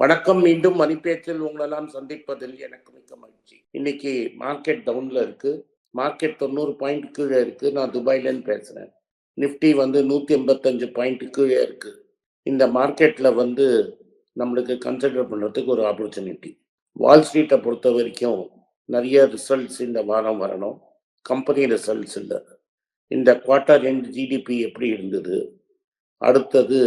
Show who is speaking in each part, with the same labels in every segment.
Speaker 1: வணக்கம் மீண்டும் மணிப்பேச்சில் உங்களெல்லாம் சந்திப்பதில் எனக்கு மிக்க மகிழ்ச்சி. இன்னைக்கு மார்க்கெட் டவுன்ல இருக்கு. மார்க்கெட் தொண்ணூறு பாயிண்ட் கீழே இருக்கு. நான் துபாயிலேருந்து பேசுறேன். நிஃப்டி வந்து நூற்றி எண்பத்தஞ்சு பாயிண்ட் கீழே இருக்கு. இந்த மார்க்கெட்ல வந்து நம்மளுக்கு கன்சிடர் பண்ணுறதுக்கு ஒரு ஆப்பர்ச்சுனிட்டி வால் ஸ்ட்ரீட்டை பொறுத்த வரைக்கும் நிறைய ரிசல்ட்ஸ் இந்த வாரம் வரணும். கம்பெனி ரிசல்ட்ஸ் இல்லை. இந்த குவார்ட்டர் எண்ட் ஜிடிபி எப்படி இருந்தது? அடுத்தது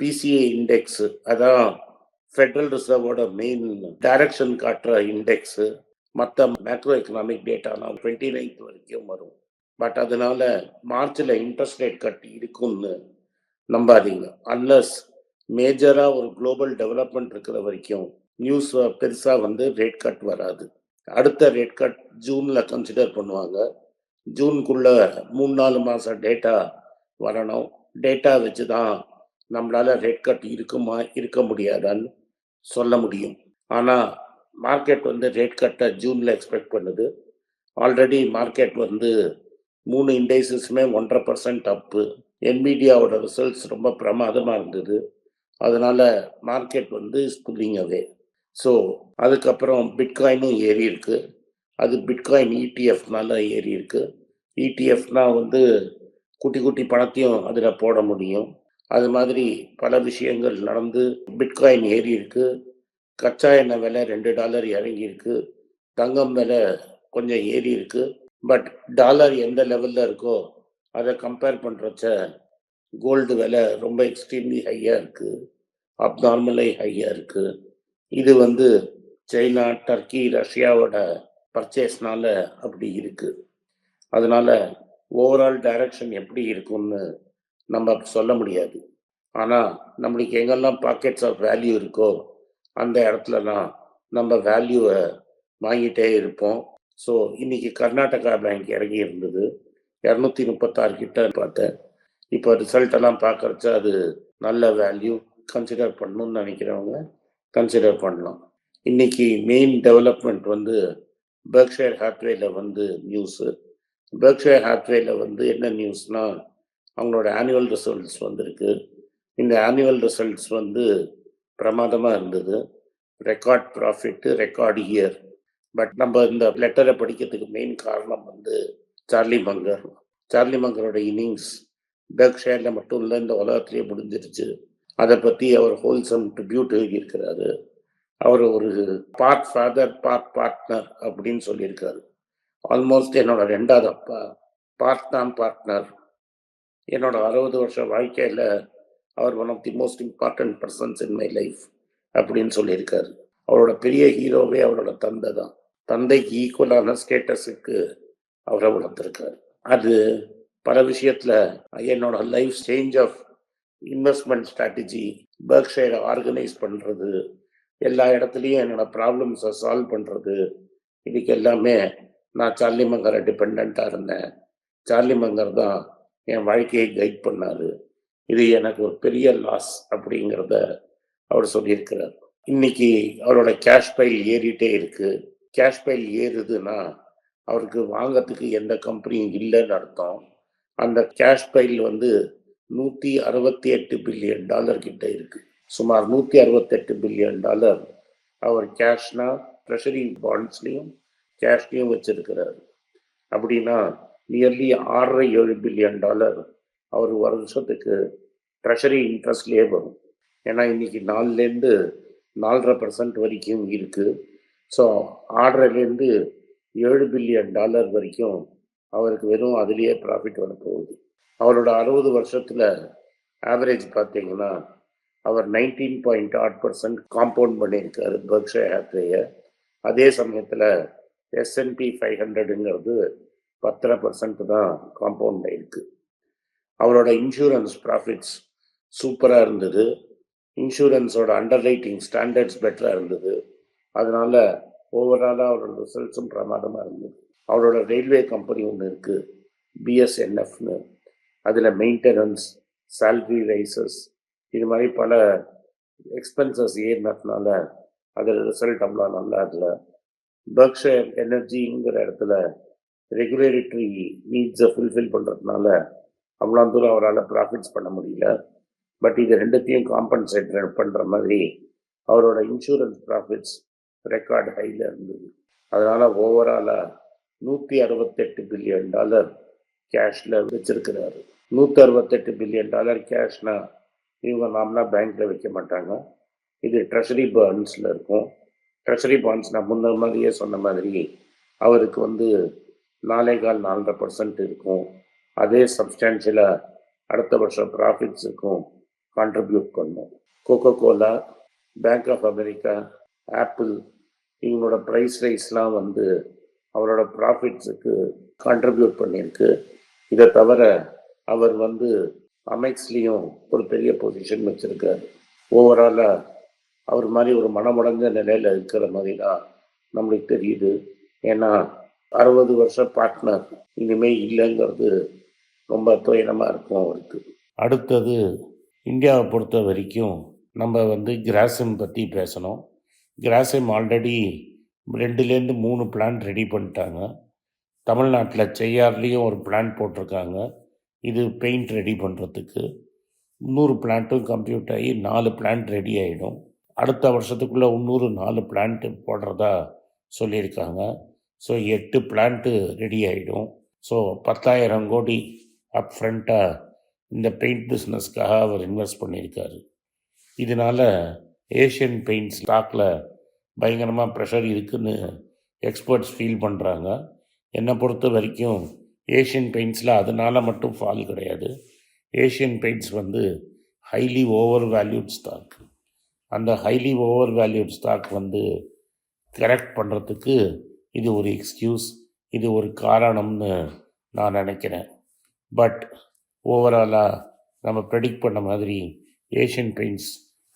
Speaker 1: பிசிஏ இண்டெக்ஸ் அதான் ஃபெட்ரல் ரிசர்வோட மெயின் டைரக்ஷன் காட்டுற இண்டெக்ஸு மற்ற மேக்ரோ எக்கனாமிக் டேட்டாலாம் டுவெண்ட்டி நைன்த் வரைக்கும் வரும். பட் அதனால மார்ச்சில் இன்ட்ரெஸ்ட் ரேட் கட் இருக்கும்னு நம்பாதீங்க. அன்லஸ் மேஜராக ஒரு குளோபல் டெவலப்மெண்ட் இருக்கிற வரைக்கும் நியூஸ் பெருசாக வந்து ரேட் கட் வராது. அடுத்த ரேட் கட் ஜூனில் கன்சிடர் பண்ணுவாங்க. ஜூனுக்குள்ள மூணு நாலு மாதம் டேட்டா வரணும். டேட்டா வச்சு தான் நம்மளால ரேட் கட் இருக்குமா இருக்க முடியாதான்னு சொல்ல முடியும். ஆனால் மார்க்கெட் வந்து ரேட் கட்டை ஜூனில் எக்ஸ்பெக்ட் பண்ணுது. ஆல்ரெடி மார்க்கெட் வந்து மூணு இண்டைசஸுமே ஒன்றரை பர்சன்ட் அப்பு என்மீடியாவோட ரிசல்ட்ஸ் ரொம்ப பிரமாதமாக இருந்தது. அதனால மார்க்கெட் வந்து ஸ்புல்லிங் அவே ஸோ அதுக்கப்புறம் பிட்காயினும் ஏறி இருக்கு. அது பிட்காயின் இடிஎஃப்னால ஏறி இருக்கு. இடிஎஃப்னால் வந்து குட்டி குட்டி பணத்தையும் அதில் போட முடியும். அது மாதிரி பல விஷயங்கள் நடந்து பிட்காயின் ஏறி இருக்கு கச்சா எண்ணெய் விலை ரெண்டு டாலர் இறங்கி இருக்கு தங்கம் விலை கொஞ்சம் ஏறி இருக்கு பட் டாலர் எந்த லெவல்ல இருக்கோ அதை கம்பேர் பண்ணுறச்ச கோல்டு விலை ரொம்ப எக்ஸ்ட்ரீம்லி ஹையாக இருக்கு. அப்நார்மலை ஹையாக இருக்கு. இது வந்து சைனா டர்க்கி ரஷ்யாவோட பர்ச்சேஸ்னால அப்படி இருக்கு. அதனால ஓவரால் டைரக்ஷன் எப்படி இருக்கும்னு நம்ம சொல்ல முடியாது. ஆனால் நம்மளுக்கு எங்கெல்லாம் பாக்கெட்ஸ் ஆஃப் வேல்யூ இருக்கோ அந்த இடத்துலலாம் நம்ம வேல்யூவை வாங்கிட்டே இருப்போம். ஸோ இன்னைக்கு கர்நாடகா பேங்க் இறங்கி இருந்தது. இரநூத்தி முப்பத்தாறு கிட்ட பார்த்தேன். இப்போ ரிசல்ட் எல்லாம் பார்க்கறச்ச அது நல்ல வேல்யூ கன்சிடர் பண்ணணும்னு நினைக்கிறவங்க கன்சிடர் பண்ணலாம். இன்னைக்கு மெயின் டெவலப்மெண்ட் வந்து பெர்க்ஷயர் ஹாத்வேல வந்து நியூஸு பெர்க்ஷயர் ஹாத்வேல வந்து என்ன நியூஸ்னால் அவங்களோட ஆனுவல் ரிசல்ட்ஸ் வந்திருக்கு. இந்த ஆனுவல் ரிசல்ட்ஸ் வந்து பிரமாதமாக இருந்தது. Record profit record year but நம்ம இந்த லெட்டரை படிக்கிறதுக்கு மெயின் காரணம் வந்து சார்லி மங்கர். சார்லி மங்கரோட இன்னிங்ஸ் பெர்க்ஷேரில் மட்டும் இல்லை இந்த உலகத்திலேயே முடிஞ்சிருச்சு. அதை பற்றி அவர் ஹோல்சம் ட்ரிபியூட் எழுதியிருக்கிறாரு. அவர் ஒரு பார்ட் ஃபாதர் பார்ட் பார்ட்னர் அப்படின்னு சொல்லியிருக்காரு. ஆல்மோஸ்ட் என்னோட ரெண்டாவது அப்பா பார்ட் தான் பார்ட்னர் என்னோட அறுபது வருஷம் வாழ்க்கையில் அவர் one of the most important persons in my life அப்படின்னு சொல்லியிருக்காரு. அவரோட பெரிய ஹீரோவே அவரோட தந்தை தான். தந்தைக்கு ஈக்குவலான ஸ்டேட்டஸுக்கு அவரை வளர்த்துருக்காரு. அது பல விஷயத்தில் என்னோட life change of investment strategy பர்க்ஷயரை organise பண்ணுறது எல்லா இடத்துலையும் என்னோட ப்ராப்ளம்ஸை சால்வ் பண்ணுறது இதுக்கு எல்லாமே நான் சார்லி மங்கரை டிபெண்ட்டாக இருந்தேன். சார்லி மங்கர் தான் என் வாழ்க்கையை கைட் பண்ணாரு. இது எனக்கு ஒரு பெரிய லாஸ் அப்படிங்கிறத அவர் சொல்லியிருக்கிறார். இன்னைக்கு அவரோட கேஷ் பைல் ஏறிட்டே இருக்கு. கேஷ் பைல் ஏறுதுன்னா அவருக்கு வாங்கறதுக்கு எந்த கம்பெனியும் இல்லைன்னு அர்த்தம். அந்த கேஷ் பைல் வந்து நூற்றி அறுபத்தி எட்டு பில்லியன் டாலர் கிட்ட இருக்கு. சுமார் நூற்றி அறுபத்தெட்டு பில்லியன் டாலர் அவர் கேஷ்னா ட்ரெஷரி பாண்ட்ஸ்லையும் கேஷ்லையும் வச்சிருக்கிறாரு. அப்படின்னா நியர்லி ஆறரை ஏழு பில்லியன் டாலர் அவர் ஒரு வருஷத்துக்கு ட்ரெஷரி இன்ட்ரெஸ்ட்லேயே வரும். ஏன்னா இன்றைக்கி நாலுலேருந்து நாலரை பர்சன்ட் வரைக்கும் இருக்குது ஸோ ஆறரைலேருந்து ஏழு பில்லியன் டாலர் வரைக்கும் அவருக்கு வெறும் அதுலேயே ப்ராஃபிட் வரப்போகுது அவரோட அறுபது வருஷத்தில் ஆவரேஜ் பார்த்தீங்கன்னா அவர் nineteen point eight percent compound பண்ணியிருக்காரு பர்க்ஷே ஹேத்வேயை அதே சமயத்தில் எஸ்என்பி ஃபைவ் ஹண்ட்ரடுங்கிறது பத்தரை பர்சன்ட் தான் காம்பவுண்ட் ஆயிருக்கு அவரோட இன்சூரன்ஸ் ப்ராஃபிட்ஸ் சூப்பராக இருந்தது. இன்சூரன்ஸோட அண்டர் ரைட்டிங் ஸ்டாண்டர்ட்ஸ் பெட்டராக இருந்தது. அதனால ஓவராலாக அவரோட ரிசல்ட்ஸும் பிரமாதமாக இருந்தது. அவரோட ரயில்வே கம்பெனி ஒன்று இருக்குது பிஎஸ்என்எஃப்னு அதில் மெயின்டெனன்ஸ் சேல்ரி ரைசஸ் இது மாதிரி பல எக்ஸ்பென்சஸ் ஏறினதுனால அதில் ரிசல்ட் அவ்வளோ நல்லா இல்லை. பர்க்ஷயர் எனர்ஜிங்கிற இடத்துல ரெகுலேட்டரி நீட்ஸை ஃபுல்ஃபில் பண்ணுறதுனால அவ்வளோ தூரம் அவரால் ப்ராஃபிட்ஸ் பண்ண முடியல. பட் இது ரெண்டுத்தையும் காம்பன்சேட் பண்ணுற மாதிரி அவரோட இன்சூரன்ஸ் ப்ராஃபிட்ஸ் ரெக்கார்ட் ஹையில் இருந்தது. அதனால் ஓவராலாக நூற்றி அறுபத்தெட்டு பில்லியன் டாலர் கேஷில் வச்சிருக்கிறாரு. நூற்றி அறுபத்தெட்டு பில்லியன் டாலர் கேஷ்னா இவங்க நாம்னா பேங்க்கில் வைக்க மாட்டாங்க. இது ட்ரெஷரி பாண்ட்ஸில் இருக்கும். ட்ரெஷரி பாண்ட்ஸ் நான் முன்ன மாதிரியே சொன்ன மாதிரி அவருக்கு வந்து நாலே கால் நாலரை பர்சன்ட் இருக்கும். அதே சப்ஸ்டான்ஷியலாக அடுத்த வருஷம் ப்ராஃபிட்ஸுக்கும் கான்ட்ரிபியூட் பண்ணும். Coca Cola Bank of America Apple இவங்களோட ப்ரைஸ் ரைஸ்லாம் வந்து அவரோட ப்ராஃபிட்ஸுக்கு கான்ட்ரிபியூட் பண்ணியிருக்கு. இதை தவிர அவர் வந்து அமைக்ஸ்லேயும் ஒரு பெரிய பொசிஷன் வச்சுருக்காரு. ஓவராலாக அவர் மாதிரி ஒரு மனமுடைஞ்ச நிலையில் இருக்கிற மாதிரி தான் நம்மளுக்கு தெரியுது. ஏன்னா அறுபது வருஷம் பார்ட்னர் இனிமேல் இல்லைங்கிறது ரொம்ப துயரமாக இருக்கும் அவருக்கு. அடுத்தது இந்தியாவை பொறுத்த வரைக்கும் நம்ம வந்து கிராசிம் பற்றி பேசணும். கிராசிம் ஆல்ரெடி ரெண்டுலேருந்து மூணு பிளான் ரெடி பண்ணிட்டாங்க. தமிழ்நாட்டில் செய்யார்லேயும் ஒரு பிளான் போட்டிருக்காங்க. இது பெயிண்ட் ரெடி பண்ணுறதுக்கு இன்னொரு பிளான்ட்டும் கம்ப்யூட் ஆகி நாலு பிளான்ட் ரெடி ஆகிடும் அடுத்த வருஷத்துக்குள்ளே இன்னொரு நாலு பிளான்ட்டு போடுறதா சொல்லியிருக்காங்க. ஸோ எட்டு பிளான்ட்டு ரெடி ஆகிடும் ஸோ பத்தாயிரம் கோடி அப் ஃப்ரண்ட்டாக இந்த பெயிண்ட் பிஸ்னஸ்க்காக அவர் இன்வெஸ்ட் பண்ணியிருக்காரு. இதனால் ஏஷியன் பெயிண்ட் ஸ்டாக்கில் பயங்கரமாக ப்ரெஷர் இருக்குதுன்னு எக்ஸ்பர்ட்ஸ் ஃபீல் பண்ணுறாங்க என்னை பொறுத்த வரைக்கும் ஏஷியன் பெயிண்ட்ஸில் அதனால் மட்டும் ஃபால் கிடையாது. ஏஷியன் பெயிண்ட்ஸ் வந்து ஹைலி ஓவர் வேல்யூட் ஸ்டாக் அந்த ஹைலி ஓவர் வேல்யூட் ஸ்டாக் வந்து கரெக்ட் பண்ணுறதுக்கு இது ஒரு எக்ஸ்கியூஸ் இது ஒரு காரணம்னு நான் நினைக்கிறேன். பட் ஓவராலாக நம்ம ப்ரெடிக்ட் பண்ண மாதிரி ஏஷியன் பெயிண்ட்ஸ்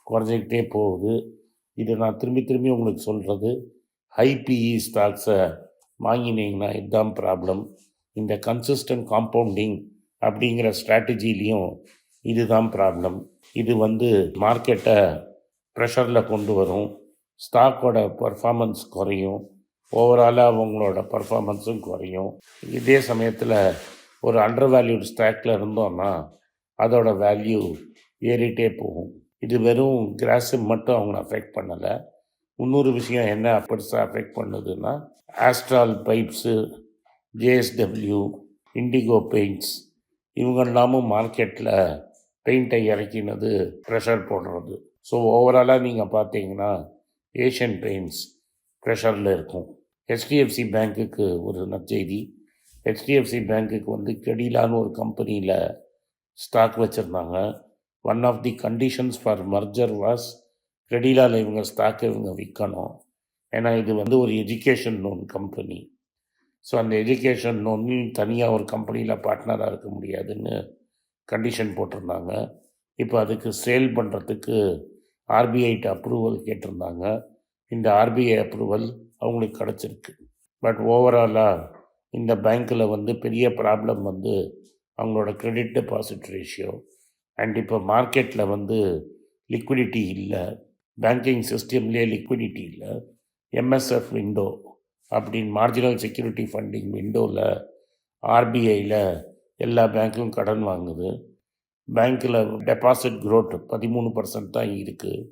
Speaker 1: குறைஞ்சிக்கிட்டே போகுது. இது நான் திரும்பி திரும்பி உங்களுக்கு சொல்கிறது ஹை பிஇ ஸ்டாக்ஸை வாங்கினீங்கன்னா இதுதான் ப்ராப்ளம் இந்த கன்சிஸ்டன்ட் காம்பவுண்டிங் அப்படிங்கிற ஸ்ட்ராட்டஜிலையும் இதுதான் ப்ராப்ளம் இது வந்து மார்க்கெட்டை ப்ரெஷரில் கொண்டு வரும். ஸ்டாக்கோட பர்ஃபார்மன்ஸ் குறையும். ஓவராலாக அவங்களோட பர்ஃபார்மன்ஸும் குறையும். இதே சமயத்தில் ஒரு அண்டர் வேல்யூட் ஸ்டாக்கில் இருந்தோம்னா அதோட வேல்யூ ஏறிட்டே போகும். இது வெறும் கிராஸும் மட்டும் அவங்கள அஃபெக்ட் பண்ணலை. இன்னொரு விஷயம் என்ன பெருசாக அஃபெக்ட் பண்ணுதுன்னா Astral Pipes JSW Indigo Paints இவங்கெல்லாமும் மார்க்கெட்டில் பெயிண்ட்டை இறக்கினது ப்ரெஷர் போடுறது. ஸோ ஓவராலாக நீங்கள் பார்த்தீங்கன்னா ஏஷியன் பெயிண்ட்ஸ் ப்ரெஷரில் இருக்கும். ஹெச்டிஎஃப்சி பேங்க்குக்கு ஒரு நற்செய்தி. ஹெச்டிஎஃப்சி பேங்க்குக்கு வந்து கெடிலான்னு ஒரு கம்பெனியில் ஸ்டாக் வச்சுருந்தாங்க. One of the conditions for merger was கிரெடிலாவில் இவங்க ஸ்டாக்கை இவங்க விற்கணும் ஏன்னா இது வந்து ஒரு எஜுகேஷன் லோன் கம்பெனி ஸோ அந்த எஜுகேஷன் லோன் தனியாக ஒரு கம்பெனியில் பார்ட்னராக இருக்க முடியாதுன்னு கண்டிஷன் போட்டிருந்தாங்க. இப்போ அதுக்கு சேல் பண்ணுறதுக்கு ஆர்பிஐட்ட அப்ரூவல் கேட்டிருந்தாங்க. இந்த ஆர்பிஐ அப்ரூவல் அவங்களுக்கு கிடச்சிருக்கு. பட் ஓவராலாக இந்த பேங்க்கில் வந்து பெரிய ப்ராப்ளம் வந்து அவங்களோட க்ரெடிட் டெபாசிட் ரேஷியோ அண்ட் இப்போ மார்க்கெட்டில் வந்து லிக்விடிட்டி இல்லை. பேங்கிங் சிஸ்டம்லேயே லிக்விடிட்டி இல்லை. எம்எஸ்எஃப் விண்டோ அப்படின்னு மார்ஜினல் செக்யூரிட்டி ஃபண்டிங் விண்டோவில் ஆர்பிஐயில் எல்லா பேங்க்கும் கடன் வாங்குது. பேங்க்கில் டெபாசிட் க்ரோத் பதிமூணு பர்சன்ட் தான் இருக்குது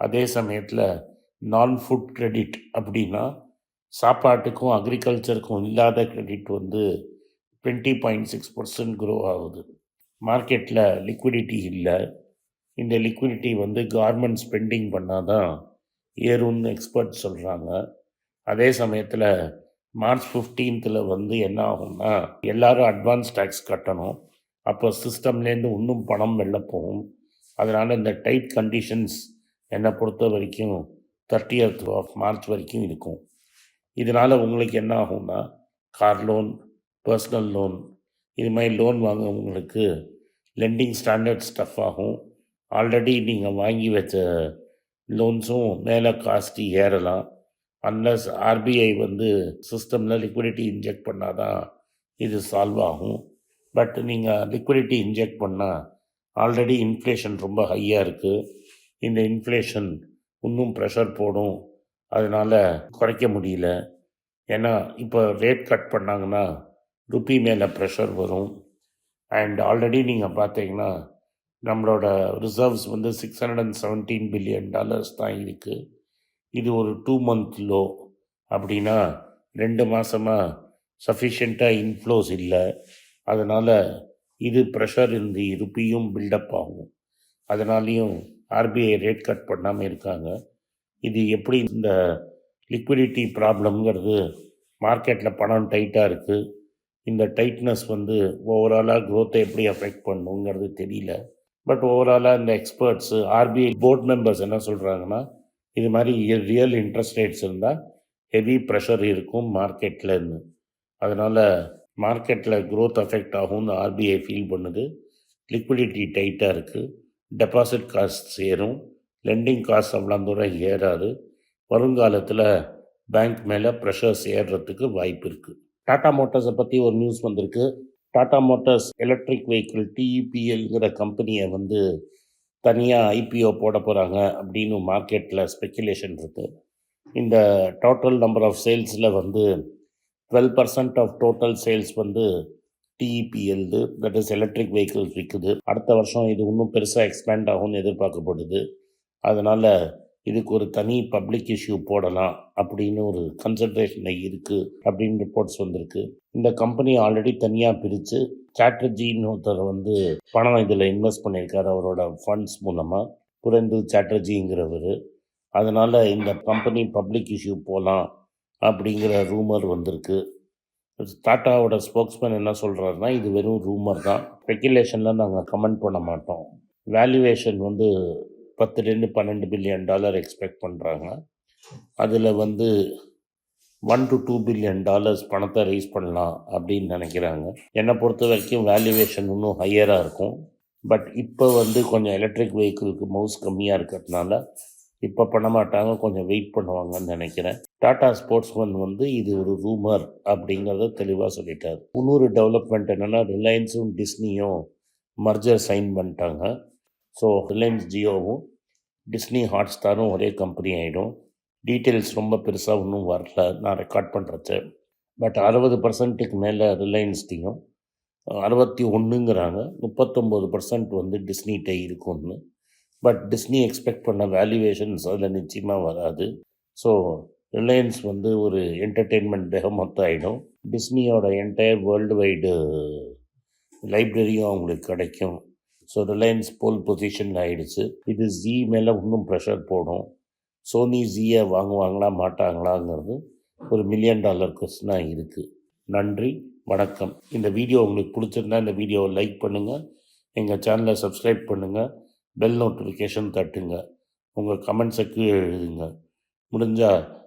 Speaker 1: அதே சமயத்தில் நான் ஃபுட் கிரெடிட் அப்படின்னா சாப்பாட்டுக்கும் அக்ரிகல்ச்சருக்கும் இல்லாத கிரெடிட் வந்து twenty point six percent grow ஆகுது. மார்க்கெட்டில் லிக்விடிட்டி இல்லை. இந்த லிக்விடிட்டி வந்து கார்மெண்ட் ஸ்பெண்டிங் பண்ணால் தான் ஏறும்னு எக்ஸ்பர்ட் சொல்கிறாங்க அதே சமயத்தில் மார்ச் ஃபிஃப்டீன்த்தில் வந்து என்ன ஆகும்னா எல்லோரும் அட்வான்ஸ் டேக்ஸ் கட்டணும். அப்போ சிஸ்டம்லேருந்து இன்னும் பணம் வெளில போகும் அதனால் இந்த டைட் கண்டிஷன்ஸ் என்னை பொறுத்த வரைக்கும் தேர்ட்டியத் ஆஃப் மார்ச் வரைக்கும் இருக்கும். இதனால் உங்களுக்கு என்ன ஆகும்னா கார் லோன் பர்சனல் லோன் இது மாதிரி லோன் வாங்கவங்களுக்கு லெண்டிங் ஸ்டாண்டர்ட் ஸ்டஃப் ஆகும். ஆல்ரெடி நீங்கள் வாங்கி வச்ச லோன்ஸும் மேலே காஸ்ட்டு ஏறலாம். அன்லஸ் ஆர்பிஐ வந்து சிஸ்டமில் லிக்விடிட்டி இன்ஜெக்ட் பண்ணால் தான் இது சால்வ் ஆகும். பட் நீங்கள் லிக்விடிட்டி இன்ஜெக்ட் பண்ணால் ஆல்ரெடி இன்ஃப்ளேஷன் ரொம்ப ஹையாக இருக்குது இந்த இன்ஃப்ளேஷன் இன்னும் ப்ரெஷர் போடும். அதனால் குறைக்க முடியல. ஏன்னா இப்போ ரேட் கட் பண்ணாங்கன்னா ருப்பி மேலே ப்ரெஷர் வரும். அண்ட் ஆல்ரெடி நீங்கள் பார்த்தீங்கன்னா நம்மளோட ரிசர்வ்ஸ் வந்து six hundred and seventeen billion dollars தான் இருக்குது இது ஒரு டூ மந்த் லோ அப்படின்னா ரெண்டு மாதமாக சஃபிஷியண்ட்டாக இன்ஃப்ளோஸ் இல்லை. அதனால் இது ப்ரெஷர் இருந்து ருப்பியும் பில்டப் ஆகும். அதனாலேயும் ஆர்பிஐ ரேட் கட் பண்ணாமல் இருக்காங்க. இது எப்படி இந்த லிக்விடிட்டி ப்ராப்ளம்ங்கிறது மார்க்கெட்டில் பணம் டைட்டாக இருக்குது இந்த டைட்னஸ் வந்து ஓவராலாக க்ரோத்தை எப்படி அஃபெக்ட் பண்ணுங்கிறது தெரியல. பட் ஓவராலாக இந்த எக்ஸ்பர்ட்ஸு ஆர்பிஐ போர்ட் மெம்பர்ஸ் என்ன சொல்கிறாங்கன்னா இது மாதிரி ரியல் இன்ட்ரெஸ்ட் ரேட்ஸ் இருந்தால் ஹெவி ப்ரெஷர் இருக்கும் மார்க்கெட்லன்னு அதனால் மார்க்கெட்டில் க்ரோத் அஃபெக்ட் ஆகும்னு ஆர்பிஐ ஃபீல் பண்ணுது. லிக்விடிட்டி டைட்டாக இருக்குது டெபாசிட் காஸ்ட் சேரும் லெண்டிங் காஸ்ட் அவ்வளோ தூரம் ஏறாது. வருங்காலத்தில் பேங்க் மேலே ப்ரெஷர்ஸ் ஏறுறதுக்கு வாய்ப்பு இருக்குது டாடா மோட்டார்ஸை பற்றி ஒரு நியூஸ் வந்திருக்கு. டாடா மோட்டார்ஸ் எலக்ட்ரிக் வெஹிக்கிள் டிஇபிஎல்ங்கிற கம்பெனியை வந்து தனியாக ஐபிஓ போட போகிறாங்க அப்படின்னு மார்க்கெட்டில் ஸ்பெக்குலேஷன் இருக்குது இந்த டோட்டல் நம்பர் ஆஃப் சேல்ஸில் வந்து twelve percent of total sales வந்து டிஇபிஎல்து தட் இஸ் எலக்ட்ரிக் வெஹிக்கிள்ஸ் விற்குது அடுத்த வருஷம் இது இன்னும் பெருசாக எக்ஸ்பேண்ட் ஆகும்னு எதிர்பார்க்கப்படுது. அதனால் இதுக்கு ஒரு தனி பப்ளிக் இஷ்யூ போடலாம் அப்படின்னு ஒரு கன்சன்ட்ரேஷன் இருக்குது அப்படின்னு ரிப்போர்ட்ஸ் வந்திருக்கு. இந்த கம்பெனி ஆல்ரெடி தனியாக பிரித்து சாட்டர்ஜின்னு ஒருத்தர் வந்து பணம் இதில் இன்வெஸ்ட் பண்ணியிருக்காரு. அவரோட ஃபண்ட்ஸ் மூலமாக புரந்து சாட்டர்ஜிங்கிறவர் அதனால் இந்த கம்பெனி பப்ளிக் இஷ்யூ போகலாம் அப்படிங்கிற ரூமர் வந்திருக்கு. டாட்டாவோட ஸ்போக்ஸ்மேன் என்ன சொல்கிறாருன்னா இது வெறும் ரூமர் தான். ஸ்பெக்குலேஷனில் நாங்கள் கமெண்ட் பண்ண மாட்டோம். வேல்யூவேஷன் வந்து பத்துலேருந்து பன்னெண்டு பில்லியன் டாலர் எக்ஸ்பெக்ட் பண்ணுறாங்க அதில் வந்து one to two billion dollars பணத்தை ரைஸ் பண்ணலாம் அப்படின்னு நினைக்கிறாங்க. என்னை பொறுத்த வரைக்கும் வேல்யூவேஷன் இன்னும் ஹையராக இருக்கும். பட் இப்போ வந்து கொஞ்சம் எலக்ட்ரிக் வெஹிக்கிளுக்கு மவுஸ் கம்மியாக இருக்கிறதுனால இப்போ பண்ண மாட்டாங்க கொஞ்சம் வெயிட் பண்ணுவாங்கன்னு நினைக்கிறேன். டாடா ஸ்போர்ட்ஸ்மேன் வந்து இது ஒரு ரூமர் அப்படிங்கிறத தெளிவாக சொல்லிட்டார். இன்னொரு டெவலப்மெண்ட் என்னென்னா ரிலையன்ஸும் டிஸ்னியும் மர்ஜர் சைன் பண்ணிட்டாங்க. ஸோ ரிலையன்ஸ் ஜியோவும் டிஸ்னி ஹாட்ஸ்டாரும் ஒரே கம்பெனி ஆகிடும் டீட்டெயில்ஸ் ரொம்ப பெருசாக ஒன்றும் வரல நான் ரெக்கார்ட் பண்ணுறது பட் அறுபது பர்சன்ட்டுக்கு மேலே ரிலையன்ஸ்டையும் அறுபத்தி ஒன்றுங்கிறாங்க முப்பத்தொம்போது பர்சன்ட் வந்து டிஸ்னிகிட்ட இருக்கும்னு. பட் டிஸ்னி எக்ஸ்பெக்ட் பண்ண வேல்யூவேஷன்ஸ் அதில் நிச்சயமாக வராது. ஸோ ரிலையன்ஸ் வந்து ஒரு என்டர்டெயின்மெண்ட் மொத்தம் ஆகிடும் டிஸ்னியோட என்டையர் வேர்ல்டு வைடு லைப்ரரியும் அவங்களுக்கு கிடைக்கும். ஸோ ரிலையன்ஸ் போல் பொசிஷனில் ஆகிடுச்சு இது ஜி மேலே இன்னும் ப்ரெஷர் போடும். சோனி ஜியை வாங்குவாங்களா மாட்டாங்களாங்கிறது ஒரு மில்லியன் டாலர் கொஸ்டினாக இருக்குது நன்றி வணக்கம். இந்த வீடியோ உங்களுக்கு பிடிச்சிருந்தா இந்த வீடியோவை லைக் பண்ணுங்கள் எங்கள் சேனலை சப்ஸ்கிரைப் பண்ணுங்கள் பெல் நோட்டிஃபிகேஷன் தட்டுங்க. உங்கள் கமெண்ட்ஸை கீழே எழுதுங்க. முடிஞ்சால்